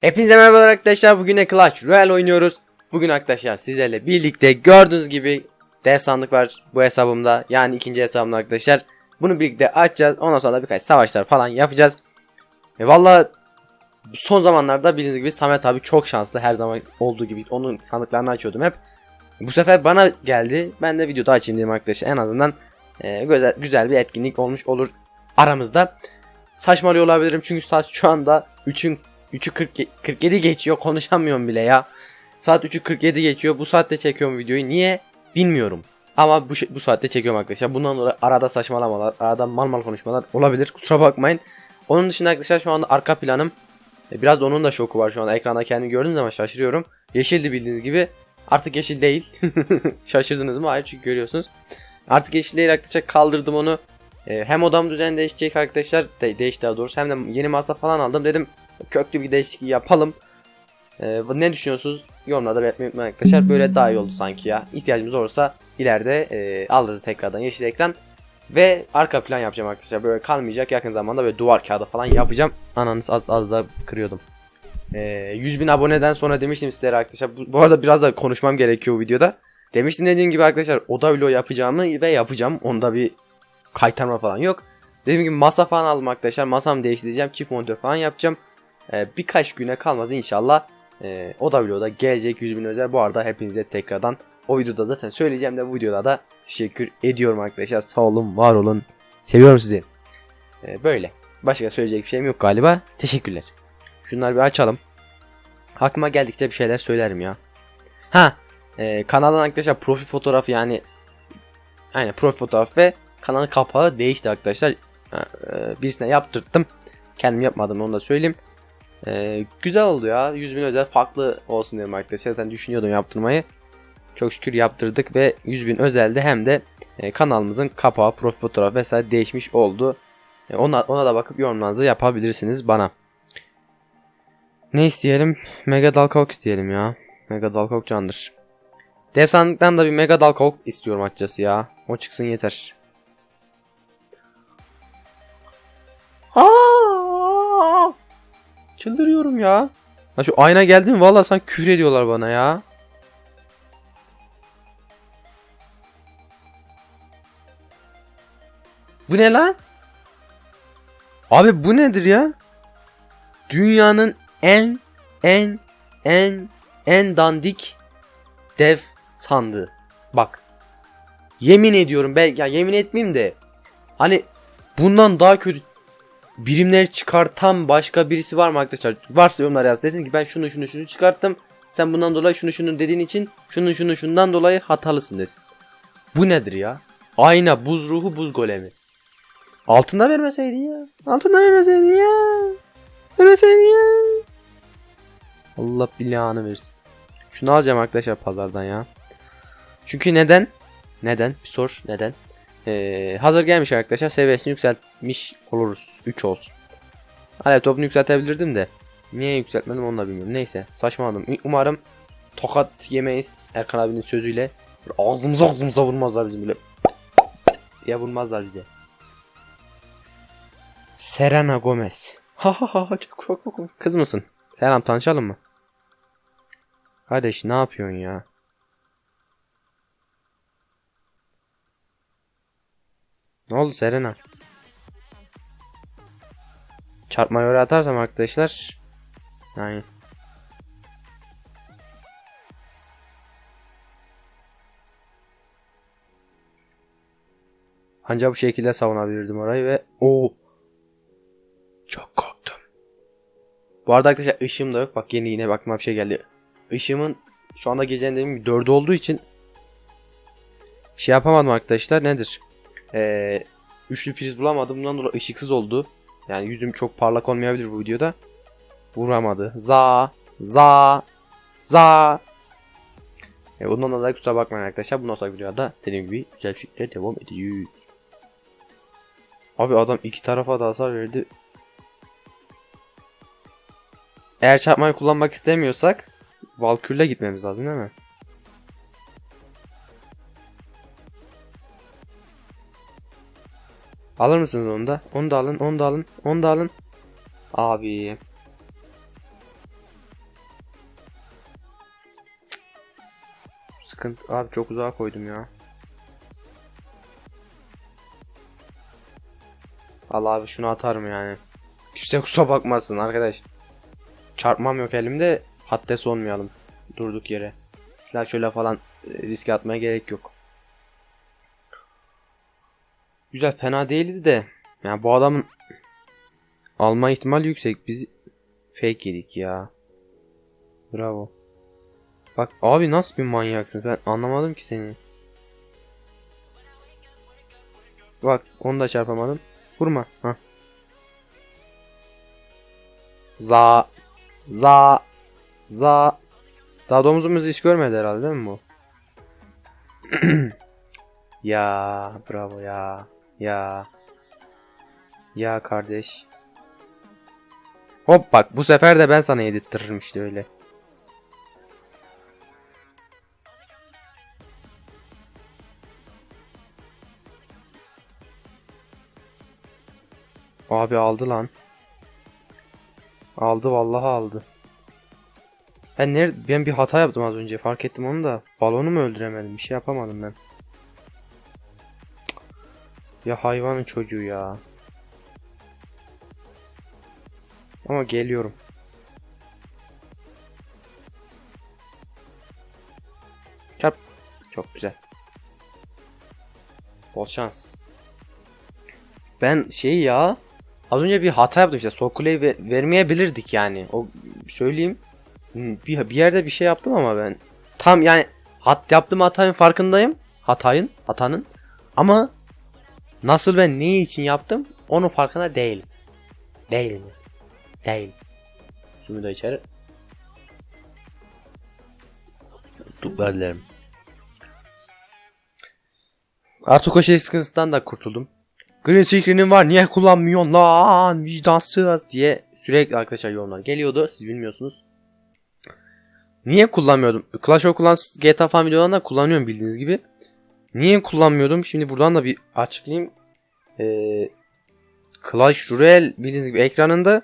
Hepinize merhaba arkadaşlar. Bugün de Clash Royale oynuyoruz. Bugün arkadaşlar sizlerle birlikte gördüğünüz gibi dev sandık var bu hesabımda. Yani ikinci hesabımda arkadaşlar. Bunu birlikte açacağız. Ondan sonra da birkaç savaşlar falan yapacağız. E valla son zamanlarda bildiğiniz gibi Samet abi çok şanslı. Her zaman olduğu gibi onun sandıklarını açıyordum hep. Bu sefer bana geldi. Ben de videoda açayım dedim arkadaşlar. En azından e, güzel, güzel bir etkinlik olmuş olur aramızda. Saçmalıyor olabilirim çünkü şu anda 3'ün 3'ü 40 47 geçiyor konuşamıyorum bile ya. Saat 3'ü 47 geçiyor. Bu saatte çekiyorum videoyu. Niye? Bilmiyorum. Ama bu, şey- bu saatte çekiyorum arkadaşlar. Bundan dolayı arada saçmalamalar, arada mal mal konuşmalar olabilir. Kusura bakmayın. Onun dışında arkadaşlar şu anda arka planım. e, Biraz da onun da şoku var şu anda. Ekranda kendimi gördüğüm zaman şaşırıyorum. Yeşildi bildiğiniz gibi. Artık yeşil değil. Şaşırdınız mı? Hayır çünkü görüyorsunuz. Artık yeşil değil arkadaşlar. Kaldırdım onu. E, Hem odam düzen değişecek arkadaşlar. De değişti daha doğrusu. Hem de yeni masa falan aldım. Dedim köklü bir değişiklik yapalım. Ee, ne düşünüyorsunuz? Yorumlarda belirtmeyi unutmayın arkadaşlar. Böyle daha iyi oldu sanki ya. İhtiyacımız olursa ileride e, alırız tekrardan yeşil ekran. Ve arka plan yapacağım arkadaşlar. Böyle kalmayacak. Yakın zamanda böyle duvar kağıdı falan yapacağım. Ananız az, az da kırıyordum. Ee, 100 bin aboneden sonra demiştim sizlere arkadaşlar. Bu, bu arada biraz da konuşmam gerekiyor videoda. Demiştim dediğim gibi arkadaşlar oda vlog yapacağımı ve yapacağım. Onda bir kaytarma falan yok. Dediğim gibi masa falan aldım arkadaşlar. Masamı değiştireceğim. Çift monitör falan yapacağım. Ee, birkaç güne kalmaz inşallah. Ee, o da videoda gelecek 100 bin özel. Bu arada hepinize tekrardan o videoda zaten söyleyeceğim de bu videoda da teşekkür ediyorum arkadaşlar. Sağ olun, var olun. Seviyorum sizi. Ee, böyle. Başka söyleyecek bir şeyim yok galiba. Teşekkürler. Şunları bir açalım. Aklıma geldikçe bir şeyler söylerim ya. Ha, e, kanalın arkadaşlar profil fotoğrafı yani aynen profil fotoğrafı ve kanalın kapağı değişti arkadaşlar. Ha, e, birisine yaptırttım. Kendim yapmadım onu da söyleyeyim. Ee, güzel oldu ya. 100 bin özel farklı olsun dedim arkadaşlar. Zaten düşünüyordum yaptırmayı. Çok şükür yaptırdık ve 100 bin özelde hem de e, kanalımızın kapağı, profil fotoğrafı vesaire değişmiş oldu. E, ona, ona da bakıp yorumlarınızı yapabilirsiniz bana. Ne isteyelim? Mega Dalkavuk isteyelim ya. Mega Dalkavuk candır. Dev sandıktan da bir Mega Dalkavuk istiyorum açıkçası ya. O çıksın yeter. Çıldırıyorum ya. Ha şu ayna geldi mi vallahi sanki küfür ediyorlar bana ya. Bu ne lan? Abi bu nedir ya? Dünyanın en en en en dandik dev sandığı. Bak. Yemin ediyorum ben ya yemin etmeyeyim de hani bundan daha kötü birimler çıkartan başka birisi var mı arkadaşlar? Varsa yorumlar yaz. Desin ki ben şunu şunu şunu çıkarttım. Sen bundan dolayı şunu şunu dediğin için şunu şunu şundan dolayı hatalısın desin. Bu nedir ya? Ayna, buz ruhu, buz golemi. Altında vermeseydin ya. Altında vermeseydin ya. Vermeseydin ya. Allah bilanı versin. Şunu alacağım arkadaşlar pazardan ya. Çünkü neden? Neden? Bir sor. Neden? Ee, hazır gelmiş arkadaşlar. Seviyesini yükseltmiş oluruz. 3 olsun. Alev topunu yükseltebilirdim de. Niye yükseltmedim onu da bilmiyorum. Neyse saçmaladım. Umarım tokat yemeyiz Erkan abinin sözüyle. Böyle Ağzımıza ağzımıza vurmazlar bizim bile. Ya vurmazlar bize. Serena Gomez. Ha ha ha çok çok çok. Kız mısın? Selam tanışalım mı? Kardeş ne yapıyorsun ya? Ne oldu Serena? Çarpmayı öyle atarsam arkadaşlar. Yani. Ancak bu şekilde savunabilirdim orayı ve o çok korktum. Bu arada arkadaşlar ışığım da yok. Bak yeni yine bakma bir şey geldi. Işığımın şu anda gecenin dediğim gibi 4'ü olduğu için şey yapamadım arkadaşlar. Nedir? Ee, üçlü priz bulamadım. Bundan dolayı ışıksız oldu. Yani yüzüm çok parlak olmayabilir bu videoda. Vuramadı. Za. Za. Za. E, bundan dolayı kusura bakmayın arkadaşlar. Bundan sonraki videoda dediğim gibi güzel şekilde devam ediyoruz. Abi adam iki tarafa da hasar verdi. Eğer çarpmayı kullanmak istemiyorsak Valkür'le gitmemiz lazım değil mi? Alır mısınız onu da? Onu da alın, onu da alın, onu da alın. Abi. Sıkıntı. Abi çok uzağa koydum ya. Al abi şunu atarım yani. Kimse kusura bakmasın arkadaş. Çarpmam yok elimde. Hatta olmayalım. Durduk yere. Silah şöyle falan e, riske atmaya gerek yok. Güzel fena değildi de. Yani bu adamın alma ihtimali yüksek. Biz fake yedik ya. Bravo. Bak abi nasıl bir manyaksın ben anlamadım ki seni. Bak onu da çarpamadım. Vurma. Ha. Za za za Daha domuzumuz hiç görmedi herhalde değil mi bu? ya bravo ya. Ya. Ya kardeş. Hop bak bu sefer de ben sana yedirttiririm işte öyle. Abi aldı lan. Aldı vallahi aldı. Ben nerede ben bir hata yaptım az önce fark ettim onu da balonu mu öldüremedim bir şey yapamadım ben. Ya hayvanın çocuğu ya. Ama geliyorum. Çarp. Çok güzel. Bol şans. Ben şey ya az önce bir hata yaptım işte Sokule'yi ve- vermeyebilirdik yani. O söyleyeyim. Bir, bir yerde bir şey yaptım ama ben tam yani hat yaptığım hatanın farkındayım. Hatayın, hatanın. Ama nasıl ben ne için yaptım onun farkında değilim. Değil mi? Değil. Şunu da içeri. Dilerim. Artık o şey sıkıntısından da kurtuldum. Green screen'in var niye kullanmıyorsun lan vicdansız diye sürekli arkadaşlar yorumlar geliyordu siz bilmiyorsunuz. Niye kullanmıyordum? Clash of Clans GTA falan videolarında kullanıyorum bildiğiniz gibi. Niye kullanmıyordum? Şimdi buradan da bir açıklayayım. Ee, Clash Royale bildiğiniz gibi ekranında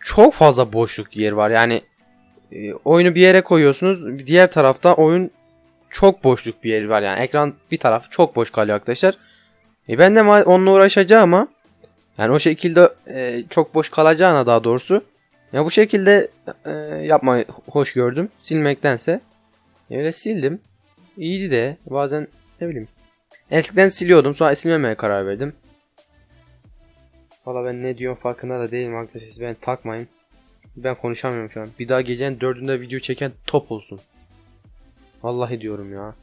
çok fazla boşluk yer var. Yani e, oyunu bir yere koyuyorsunuz. Diğer tarafta oyun çok boşluk bir yer var. Yani ekran bir tarafı çok boş kalıyor arkadaşlar. E ben de onunla uğraşacağım ama yani o şekilde e, çok boş kalacağına daha doğrusu ya bu şekilde e, yapmayı hoş gördüm. Silmektense öyle sildim. İyiydi de bazen ne bileyim. Eskiden siliyordum sonra silmemeye karar verdim. Valla ben ne diyorum farkında da değilim arkadaşlar siz beni takmayın. Ben konuşamıyorum şu an. Bir daha gecenin dördünde video çeken top olsun. Vallahi diyorum ya.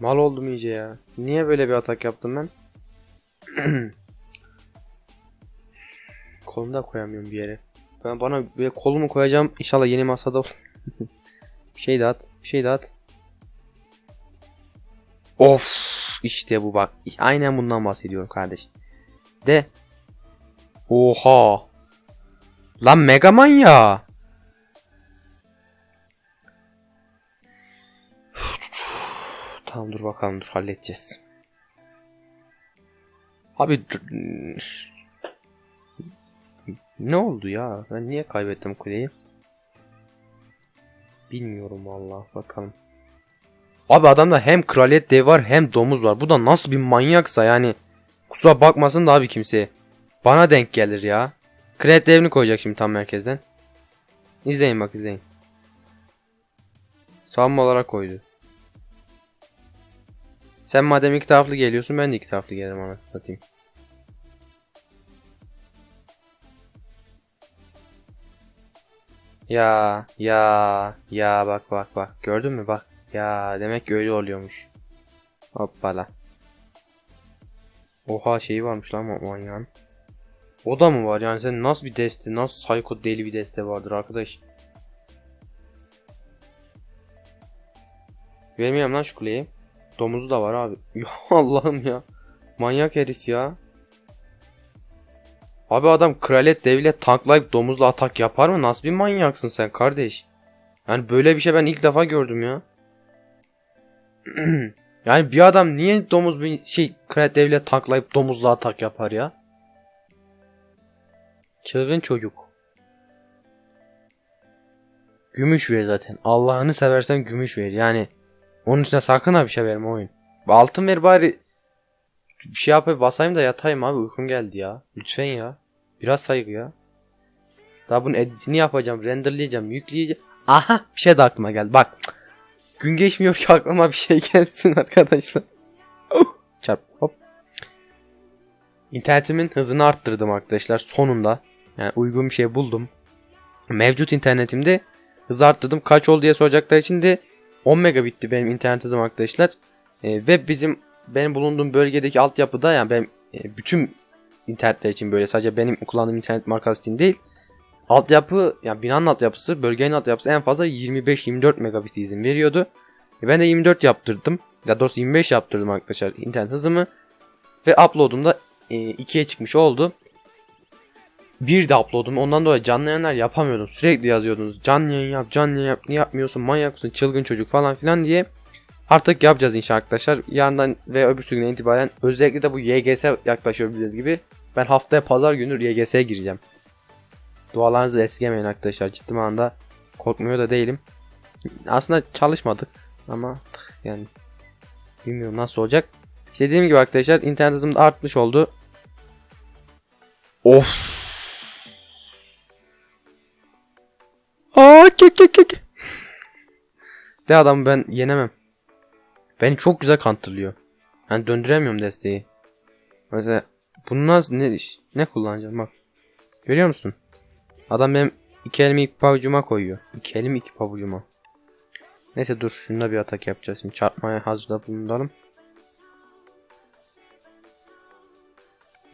Mal oldum iyice ya. Niye böyle bir atak yaptım ben? Kolumu da koyamıyorum bir yere. Ben bana böyle kolumu koyacağım. İnşallah yeni masada ol. bir şey de at. Bir şey de at. Of işte bu bak. Aynen bundan bahsediyorum kardeş. De. Oha. Lan Megaman ya. Tamam dur bakalım dur halledeceğiz. Abi ne oldu ya? Ben niye kaybettim kuleyi? Bilmiyorum vallahi bakalım. Abi adamda hem kraliyet dev var hem domuz var. Bu da nasıl bir manyaksa yani. Kusura bakmasın da abi kimseye. Bana denk gelir ya. Kraliyet devini koyacak şimdi tam merkezden. İzleyin bak izleyin. Savunma olarak koydu. Sen madem iki taraflı geliyorsun ben de iki taraflı gelirim anasını satayım. Ya ya ya bak bak bak gördün mü bak ya demek ki öyle oluyormuş. Hoppala. Oha şeyi varmış lan ma- manyağın. O da mı var yani sen nasıl bir deste nasıl psycho deli bir deste vardır arkadaş. Vermiyorum lan şu kuleyi. Domuzu da var abi. Ya Allah'ım ya. Manyak herif ya. Abi adam kraliyet devlet tanklayıp domuzla atak yapar mı? Nasıl bir manyaksın sen kardeş? Yani böyle bir şey ben ilk defa gördüm ya. yani bir adam niye domuz bir şey kraliyet devlet tanklayıp domuzla atak yapar ya? Çılgın çocuk. Gümüş ver zaten. Allah'ını seversen gümüş ver. Yani onun üstüne sakın ha bir şey verme oyun. Altın ver bari. Bir şey yapayım basayım da yatayım abi uykum geldi ya. Lütfen ya. Biraz saygı ya. Daha bunun editini yapacağım, renderleyeceğim, yükleyeceğim. Aha bir şey de aklıma geldi. Bak. Gün geçmiyor ki aklıma bir şey gelsin arkadaşlar. Çarp hop. İnternetimin hızını arttırdım arkadaşlar sonunda. Yani uygun bir şey buldum. Mevcut internetimde hız arttırdım. Kaç oldu diye soracaklar için de 10 megabitti benim internet hızım arkadaşlar. Ee, ve bizim benim bulunduğum bölgedeki altyapıda yani ben e, bütün internetler için böyle sadece benim kullandığım internet markası için değil. Altyapı yani binanın altyapısı bölgenin altyapısı en fazla 25-24 megabit izin veriyordu. E, ben de 24 yaptırdım. Ya doğrusu 25 yaptırdım arkadaşlar internet hızımı. Ve upload'um da e, 2'ye çıkmış oldu. Bir de upload'um ondan dolayı canlı yayınlar yapamıyordum. Sürekli yazıyordunuz. Canlı yayın yap, canlı yayın yap, niye yapmıyorsun, manyak mısın, çılgın çocuk falan filan diye. Artık yapacağız inşallah arkadaşlar. Yarından ve öbür günden itibaren özellikle de bu YGS yaklaşıyor bildiğiniz gibi. Ben haftaya pazar günü YGS'ye gireceğim. Dualarınızı esirgemeyin arkadaşlar. Ciddi manada korkmuyor da değilim. Aslında çalışmadık ama yani bilmiyorum nasıl olacak. İşte dediğim gibi arkadaşlar internet hızım da artmış oldu. Of. Aa kek kek kek. De adam ben yenemem. Beni çok güzel kantırlıyor. Yani döndüremiyorum desteği. Mesela bunu nasıl ne ne kullanacağım bak. Görüyor musun? Adam benim iki elimi iki pavucuma koyuyor. İki elimi iki pavucuma. Neyse dur şunda bir atak yapacağız. Şimdi çarpmaya hazırda bulunalım.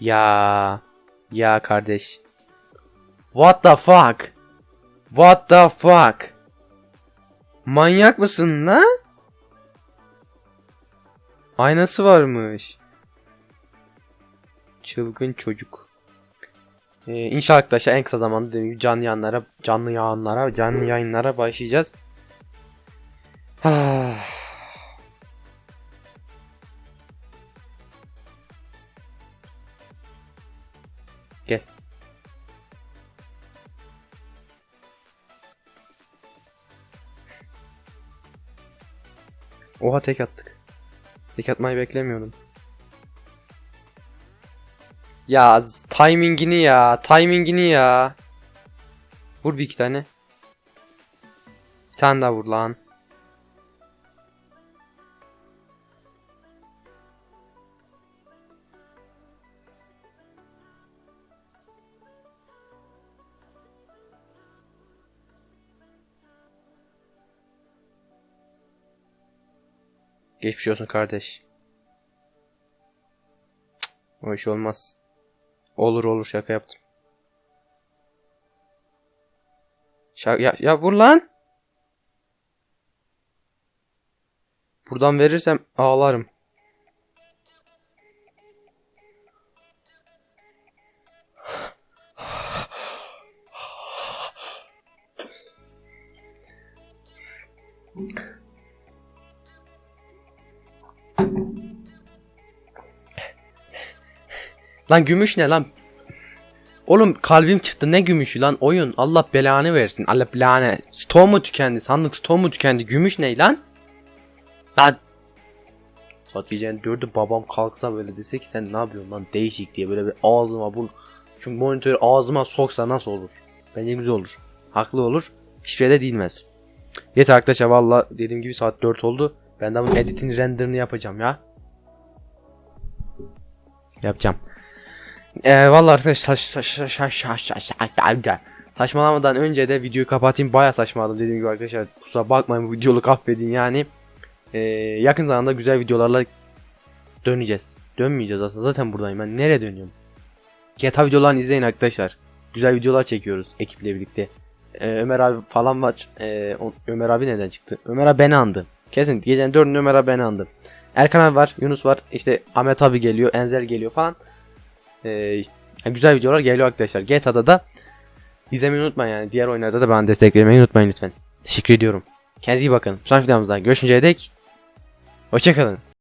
Ya ya kardeş. What the fuck? What the fuck? Manyak mısın la? Aynası varmış. Çılgın çocuk. Ee, inşallah arkadaşlar en kısa zamanda dediğim gibi canlı yayınlara, canlı yayınlara, canlı yayınlara başlayacağız. Gel. Oha tek attık. Tek atmayı beklemiyordum. Ya timingini ya, timingini ya. Vur bir iki tane. Bir tane daha vur lan. Geçmiş olsun kardeş. O iş olmaz. Olur olur şaka yaptım. Şaka, ya, ya vur lan. Buradan verirsem ağlarım. Lan gümüş ne lan? Oğlum kalbim çıktı. Ne gümüşü lan? Oyun. Allah belanı versin. Allah belanı. Stoğu mu tükendi? Sandık stoğu mu tükendi? Gümüş ne lan? Lan! Saat gecenin dördü babam kalksa böyle dese ki sen ne yapıyorsun lan? Değişik diye böyle bir ağzıma bu Şu monitörü ağzıma soksa nasıl olur? Bence güzel olur. Haklı olur. Hiçbir yere değilmez. Yeter arkadaşlar valla dediğim gibi saat 4 oldu. Ben de bunun editini renderini yapacağım ya. Yapacağım ee, vallahi arkadaşlar saç, saç, saç, saç, saç, saç, saç, saç- saçmalamadan önce de videoyu kapatayım. Baya saçmaladım dediğim gibi arkadaşlar. Kusura bakmayın bu videoluk affedin yani. Ee, yakın zamanda güzel videolarla döneceğiz. Dönmeyeceğiz aslında. Zaten buradayım ben. Nereye dönüyorum? GTA videolarını izleyin arkadaşlar. Güzel videolar çekiyoruz ekiple birlikte. Ee, Ömer abi falan var. Ee, Ömer abi neden çıktı? Ömer abi beni andı. Kesin. Gecenin dördünde Ömer abi beni andı. Erkan abi var Yunus var. İşte Ahmet abi geliyor Enzel geliyor falan yani güzel videolar geliyor arkadaşlar. GTA'da da izlemeyi unutmayın yani. Diğer oyunlarda da bana destek vermeyi unutmayın lütfen. Teşekkür ediyorum. Kendinize iyi bakın. Sonraki videomuzda görüşünceye dek hoşçakalın.